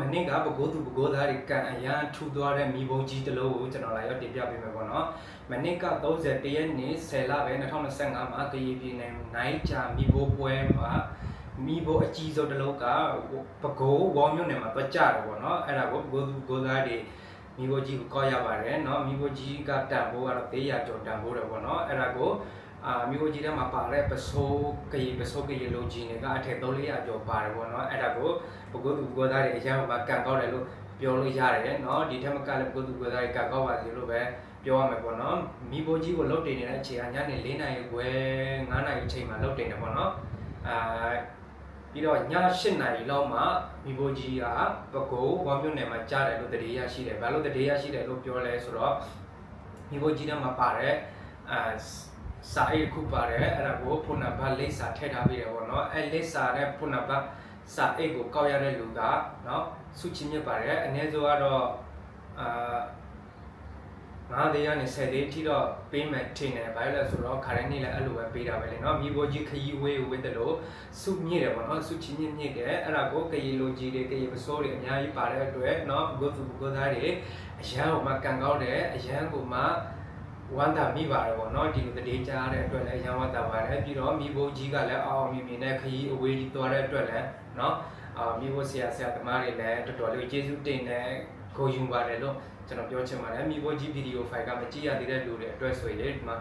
မနေ့ကပကိုးသူပကိုးသားတွေကံအရန်ထူသွားတဲ့မိဘုံကြီးတလုံးကိုကျွန်တော်လာရောက်တင်ပြပေးမယ်ပေါ့နော်မနေ့က31ရက်နေ့10လပဲ2025မှာကရင်ပြည်နယ်နိုင်ချာမိဘပွဲမှာမိဘအကြီးဆုံးတလုံးကပကိုးဝေါမြို့နယ်မှာတွက်ကြတယ်ပေါ့နော်အဲ့ဒါကိုပကိုးသူပကိုးသားတွေမိဘကြီးကိုကောက်ရပါတယ်နော်မိဘကြီးကတန်ဖိုးကတော့400ကျော်တန်ဖိုးတယ်ပေါ့နော်အဲ့ဒါကို အာမြို့ကြီးထဲမှာပါတဲ့ပစိုးကရေပစိုးကရေလုံးကြီးတွေကအထက်300ကျော်ပါတယ်ပေါ့နော်အဲ့ဒါကိုပုဂ္ဂိုလ်သူပုဂ္ဂိုလ်သားတွေအရင်ကကန်ကောက်တယ်လို့ပြောလို့ရတယ်နော်ဒီထက်မကလည်းပုဂ္ဂိုလ်သူပုဂ္ဂိုလ်သားတွေကန်ကောက်ပါစေလို့ပဲပြောရမယ်ပေါ့နော်မိဘကြီးကိုလှုပ်တင်နေတဲ့အချိန်ကညနေ4နာရီခွဲ9နာရီအချိန်မှာလှုပ်တင်တယ်ပေါ့နော်အာပြီးတော့ည8နာရီလောက်မှမိဘကြီးကပုဂ္ဂိုလ်ဝမ်ပြုတ်နယ်မှာကြားတယ်လို့တတိယရှိတယ်ဘာလို့တတိယရှိတယ်လို့ပြောလဲဆိုတော့မိဘကြီးထဲမှာပါတဲ့အာ စာအိတ်တစ်ခုပါတယ်အဲ့ဒါကိုဖုန်နံပါတ်လိပ်စာထည့်ထားပေးတယ်ပေါ့နော်အဲ့လိပ်စာနဲ့ဖုန်နံပါတ်စာအိတ်ကိုကောက်ရတဲ့လူကနော်စုချင်းမြစ်ပါတယ်အနည်းဆုံးကတော့အာငါးဒေးကနေဆယ်ဒေးထိတော့ပေးမယ်ထင်တယ်ဘာလို့လဲဆိုတော့ခါတိုင်းနေ့လည်းအဲ့လိုပဲပေးတာပဲလေနော်မိဘကြီးခရီးဝေးဝေးတယ်လို့စုမြင့်တယ်ပေါ့နော်စုချင်းမြင့်မြင့်တယ်အဲ့ဒါကိုကရီလိုကြီးတွေကရီပစိုးတွေအများကြီးပါတဲ့အတွက်နော်ဘုဂုသူဘုဂုသားတွေအရန်ကိုမှကန်ကောက်တယ်အရန်ကိုမှ ဝမ်းသာမိပါတယ်ပေါ့နော်ဒီလိုတည်ကြားတဲ့အတွက်လည်းရမ်းဝမ်းသာပါတယ်ပြီးတော့မိဘကြီးကလည်းအောင်အောင်မြင်မြင်နဲ့ခရီးအဝေးကြီးသွားတဲ့အတွက်လည်းနော်အာမိဘဆရာဆရာသမားတွေလည်းတော်တော်လေးကျေးဇူးတင်တယ်ဂုဏ်ယူပါတယ်လို့ကျွန်တော်ပြောချင်ပါတယ်မိဘကြီးဗီဒီယိုဖိုင်ကမကြည့်ရသေးတဲ့လူတွေအတွက်ဆိုရင်ဒီမှာ